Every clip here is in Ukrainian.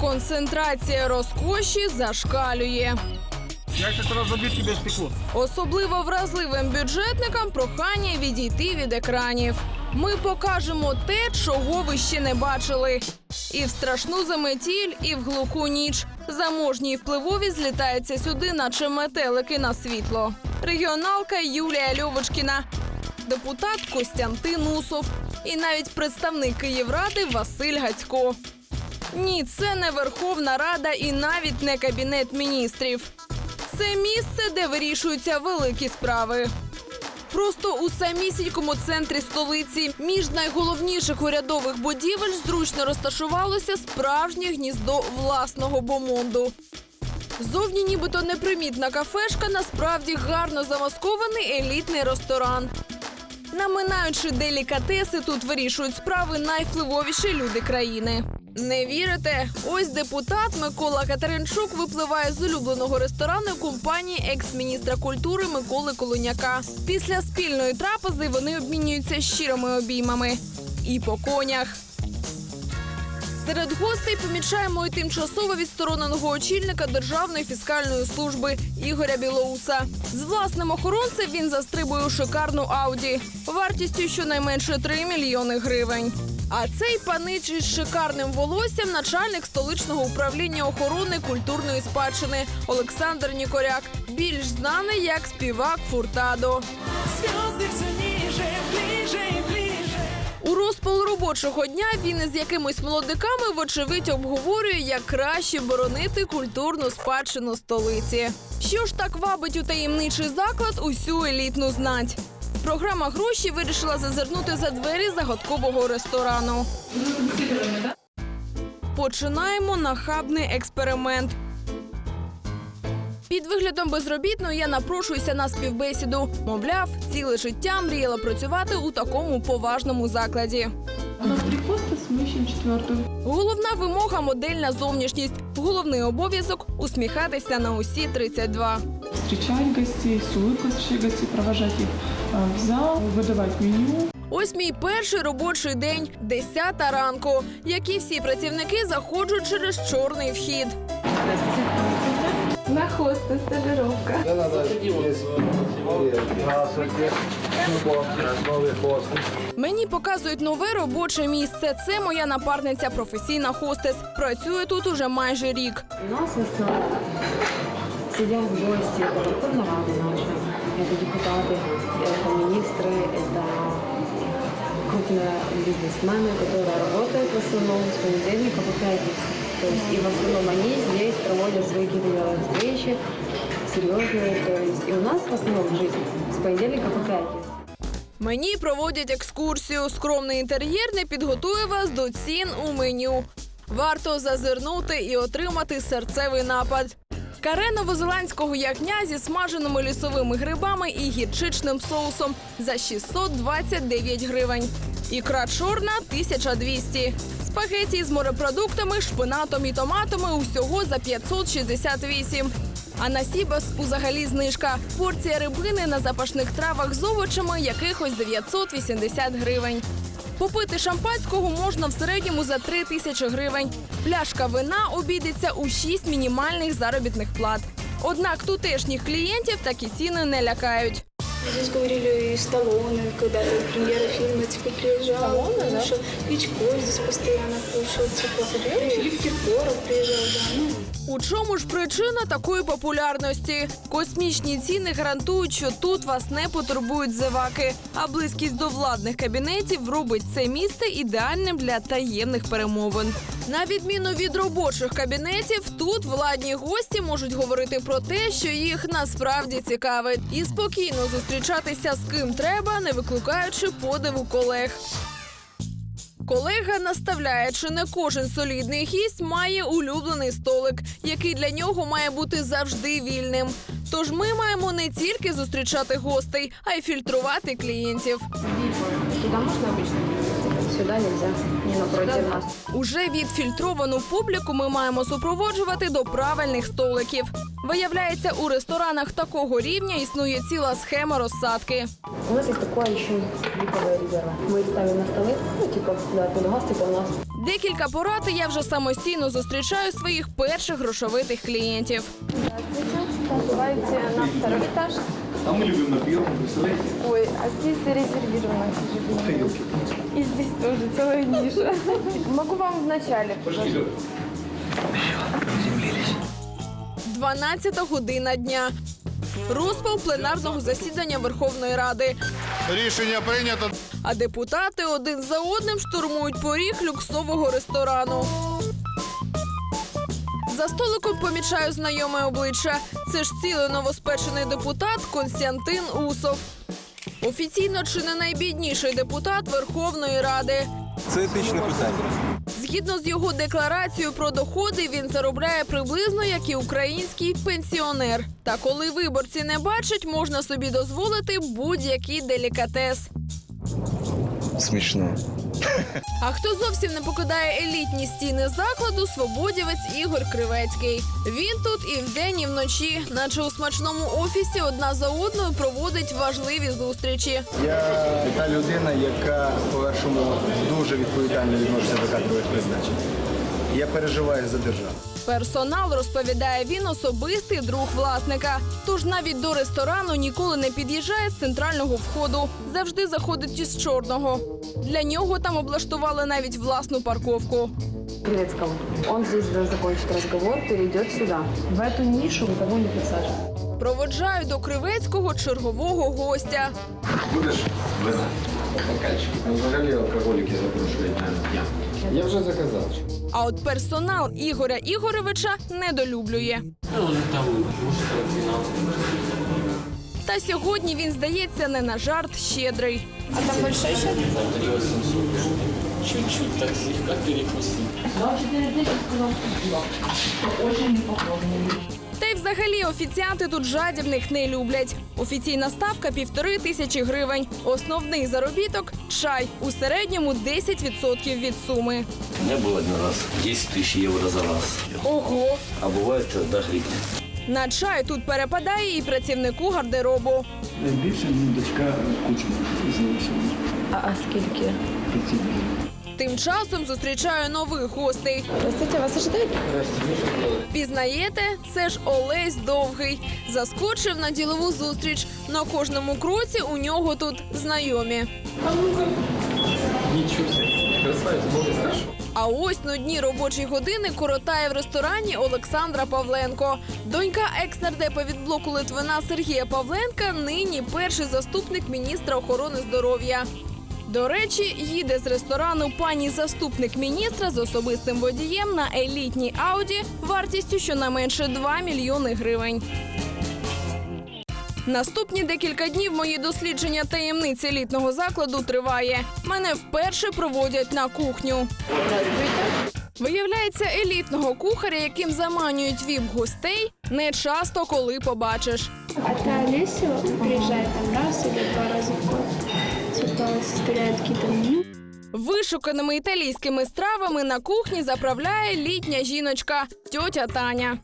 Концентрація розкоші зашкалює. Я как раз забить тебе стекло. Особливо вразливим бюджетникам прохання відійти від екранів. Ми покажемо те, чого ви ще не бачили. І в страшну заметіль, і в глуху ніч. Заможні й впливові злітаються сюди, наче метелики на світло. Регіоналка Юлія Льовочкіна, депутат Костянтин Усов і навіть представник Київради Василь Гацько. Ні, це не Верховна Рада і навіть не Кабінет міністрів. Це місце, де вирішуються великі справи. Просто у самісінькому центрі столиці між найголовніших урядових будівель зручно розташувалося справжнє гніздо власного бомонду. Зовні нібито непримітна кафешка, насправді гарно замаскований елітний ресторан. Наминаючи делікатеси, тут вирішують справи найвпливовіші люди країни. Не вірите? Ось депутат Микола Катеринчук випливає з улюбленого ресторану компанії екс-міністра культури Миколи Колоняка. Після спільної трапези вони обмінюються щирими обіймами. І по конях. Серед гостей помічаємо і тимчасово відстороненого очільника Державної фіскальної служби Ігоря Білоуса. З власним охоронцем він застрибує у шикарну ауді вартістю щонайменше 3 мільйони гривень. А цей панич із шикарним волоссям начальник столичного управління охорони культурної спадщини Олександр Нікоряк, більш знаний як співак Фуртадо. У розпал робочого дня він із якимись молодиками вочевидь обговорює, як краще боронити культурну спадщину столиці. Що ж так вабить у таємничий заклад усю елітну знать? Програма гроші вирішила зазирнути за двері загадкового ресторану. Починаємо нахабний експеримент. Під виглядом безробітної я напрошуюся на співбесіду. Мовляв, ціле життя мріяла працювати у такому поважному закладі. У нас три поста, мы ищем четвертую. Головна вимога модельна зовнішність. Головний обов'язок усміхатися на усі 32. Встречать гостей, с улыбкой встречать гостей, провожать их а, в зал, выдавать меню. Ось мій перший робочий день, 10 ранку. Як і всі працівники, заходжу через чорний вхід. На хоста стажировка. Здравствуйте. Новый хост. Мені показують нове робоче місце. Це моя напарниця, професійна хостес. Працює тут уже майже рік. У нас в основном сидят гости, это Верховная Рада наша, это депутаты, это министры, это крупные бизнесмены, которые работают в основном с понедельника по пятницу. То есть и в основном они здесь проводят свои какие-то встречи серьезные. То есть и у нас в основном жизнь с понедельника по пятницу. Мені проводять екскурсію. Скромний інтер'єр не підготує вас до цін у меню. Варто зазирнути і отримати серцевий напад. Каре новозеландського ягня зі смаженими лісовими грибами і гірчичним соусом за 629 гривень. Ікра чорна 1200. Спагеті з морепродуктами, шпинатом і томатами усього за 568. А на Сібас узагалі знижка. Порція рибини на запашних травах з овочами якихось 980 гривень. Попити шампанського можна в середньому за 3 тисячі гривень. Пляшка вина обійдеться у 6 мінімальних заробітних плат. Однак тутешніх клієнтів такі ціни не лякають. Здесь говорили и Сталлоне, когда-то премьера фильма типа приезжал. потому что Вичко здесь постоянно кушал, типа. Филипп Киркоров приезжал, да. Ну, У чому ж причина такої популярності? Космічні ціни гарантують, що тут вас не потурбують зеваки, а близькість до владних кабінетів робить це місце ідеальним для таємних перемовин. На відміну від робочих кабінетів, тут владні гості можуть говорити про те, що їх насправді цікавить, і спокійно зустрічатися з ким треба, не викликаючи подиву колег. Колега наставляє, чи не кожен солідний гість має улюблений столик, який для нього має бути завжди вільним. Тож ми маємо не тільки зустрічати гостей, а й фільтрувати клієнтів. Туда можно обычно сюда нельзя, не напротив нас. Уже відфільтровану публіку ми маємо супроводжувати до правильних столиків. Виявляється, у ресторанах такого рівня існує ціла схема розсадки. У нас есть такое еще липовые резервы. Мы их ставим на столы, ну, типа, да, тут газ, типа, у нас Декілька порад і я вже самостійно зустрічаю своїх перших грошовитих клієнтів. Называйте на второй этаж. А мы любим на первом, представляете? Ой, а здесь зарезервировано, к сожалению. И здесь тоже целая ниша. Могу вам в начале. 12 година дня. Розпал пленарного засідання Верховної Ради. Рішення прийнято. А депутати один за одним штурмують поріг люксового ресторану. За столиком помічаю знайоме обличчя. Це ж цілий новоспечений депутат Константин Усов. Офіційно чи не найбідніший депутат Верховної Ради. Це етичне питання. Згідно з його декларацією про доходи, він заробляє приблизно як і український пенсіонер. Та коли виборці не бачать, можна собі дозволити будь-який делікатес. Смішно. А хто зовсім не покидає елітні стіни закладу, свободівець Ігор Кривецький. Він тут і вдень, і вночі, наче у смачному офісі, одна за одною проводить важливі зустрічі. Я та людина, яка по-першому дуже відповідально відноситься до кадрових призначень. Я переживаю за державу. Персонал розповідає він особистий друг власника. Тож навіть до ресторану ніколи не під'їжджає з центрального входу. Завжди заходить із чорного. Для нього там облаштували навіть власну парковку. Кривецкого. Он здесь закончит разговор, перейдет сюда. В эту нишу никого не подсаживают. Проводжаю до кривецького чергового гостя. Будеш? Бокальчик. Взагалі алкоголіки запрошують на дня. Я вже заказав. А от персонал Ігоря Ігоровича недолюблює. Та сьогодні він здається не на жарт щедрий. А там большой счет? Чуть-чуть так слегка перекусить. Та й взагалі офіціанти тут жадібних не люблять. Офіційна ставка півтори тисячі гривень. Основний заробіток чай у середньому 10% від суми. У меня был один раз 10 тысяч евро за раз. Ого! А бывает до гривни. На чай тут перепадає і працівнику гардеробу. Найбільше мені дочка Кучина залишила. А, а скільки? Тим часом зустрічаю нових гостей. Здравствуйте, вас ожидают? Пізнаєте, це ж Олесь Довгий. Заскочив на ділову зустріч. На кожному кроці у нього тут знайомі. А ось нудні робочі години коротає в ресторані Олександра Павленко. Донька екс-нардепа від блоку Литвина Сергія Павленка нині перший заступник міністра охорони здоров'я. До речі, їде з ресторану пані заступник міністра з особистим водієм на елітній ауді вартістю щонайменше 2 мільйони гривень. Наступні декілька днів мої дослідження таємниць елітного закладу триває. Мене вперше проводять на кухню. Виявляється, елітного кухаря, яким заманюють віп гостей, не часто коли побачиш. А та Олеся приезжает там раз или два год. Составляет какие-то меню. Вишуканими італійськими стравами на кухні заправляє літня жіночка тьотя Таня.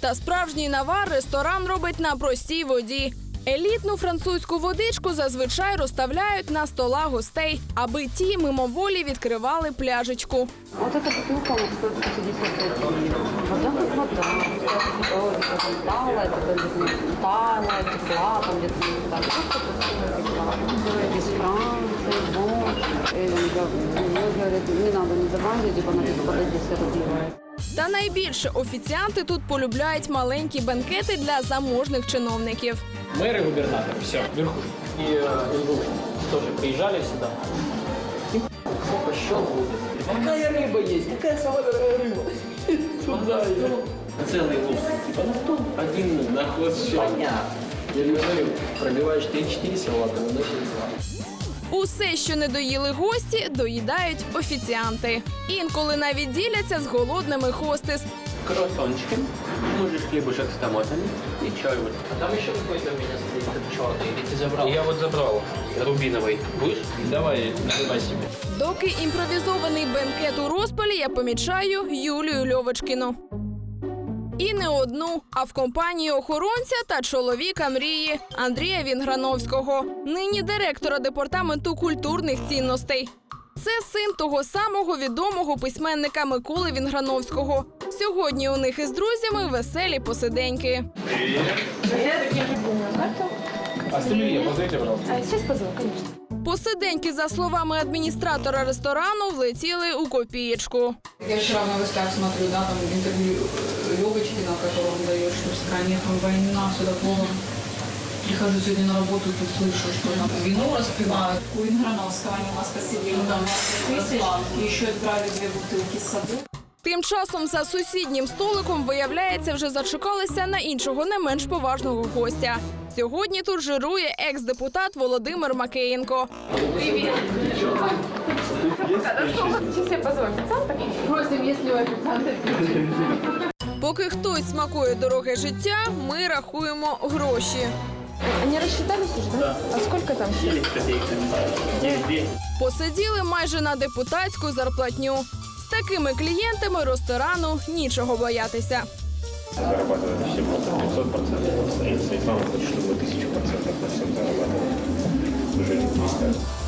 Та справжній навар ресторан робить на простій воді. Елітну французьку водичку зазвичай розставляють на стола гостей, аби ті мимоволі відкривали пляжечку. Вот эта бутылка вот стоит 150 гривен. Вода как вода. Ой, это там тала, это там где-то тала, текла, там где-то не так. Просто красивая текла. Из Франции, вот. И мне говорят, не надо, не заваривать, типа, надо подать 10 рублей. Та найбільше офіціанти тут полюбляють маленькі банкети для заможних чиновників. Мэр и губернатор, все, вверху. И э, СБУ тоже приезжали сюда. Сколько счет будет? Какая рыба есть? Какая самая дорогая рыба? Туда ее. Целый лук. Типа на том один на хвост Понятно. Я не говорю, пробиваешь 3-4 салата, выносишь два. Усе, що не доїли гості, доїдають офіціанти. Інколи навіть діляться з голодними хостес. Круассончики, может хлебушек с томатами и чай вот. А там еще какой-то у меня стоит этот черный, или ты забрал? Я вот забрал рубиновый. Будешь? Давай, наливай себе. Доки імпровізований бенкет у розпалі, я помічаю Юлію Льовочкіну. І не одну, а в компанії охоронця та чоловіка мрії Андрія Вінграновського, нині директора департаменту культурних цінностей. Це син того самого відомого письменника Миколи Вінграновського. Сьогодні у них із друзями веселі посиденьки. Конечно. Посиденьки, за словами адміністратора ресторану, влетіли у копієчку. Я вчера в новостях смотрю, да, там интервью э, Левочкина, которого он дает, что в стране там война, все такое. Прихожу сегодня на работу, тут слышу, что там вино распивают. У Инграновского они у нас посидели там 20 тысяч, и еще отправили две бутылки с собой. Тим часом за сусіднім столиком, виявляється, вже зачекалися на іншого не менш поважного гостя. Сьогодні тут жирує екс-депутат Володимир Макеєнко. Сейчас я позову официанта. Просим, если у официанта Поки хтось смакує дороге життя, ми рахуємо гроші. Они рассчитались уже, да? А сколько там? Посиділи майже на депутатську зарплатню. З такими клієнтами ресторану нічого боятися. Зарабатывает все просто 500 процентов. Светлана хочет, чтобы мы тысячу процентов на всем зарабатывали. Уже не 300.